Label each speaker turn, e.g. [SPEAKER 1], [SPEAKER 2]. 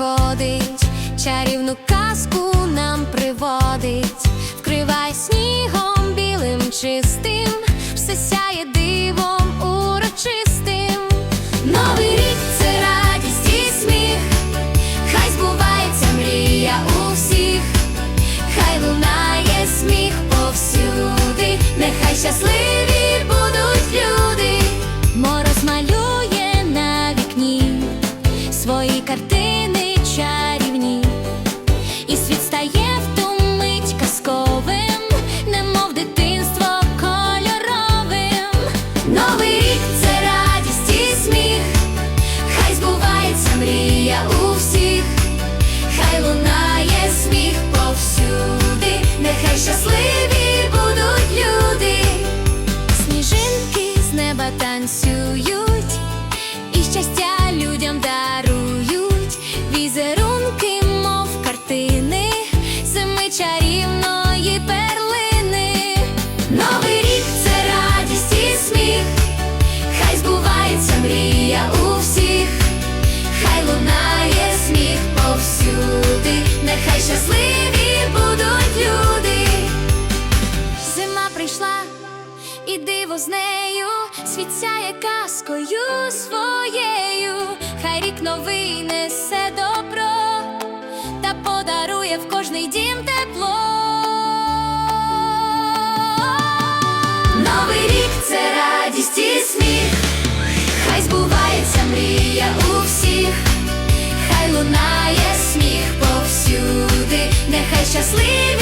[SPEAKER 1] приходить, чарівну казку нам приводить, вкривай снігом білим чистим, все сяє дивом урочистим. Новий рік це радість і сміх, хай збувається мрія у всіх, хай лунає сміх повсюди, нехай щасливі будуть люди. Мороз малює на вікні свої картини диво з нею світ сяє казкою своєю, хай рік новий несе добро та подарує в кожний дім тепло. Новий рік це радість і сміх, хай збувається мрія у всіх, хай лунає сміх повсюди, нехай щасливі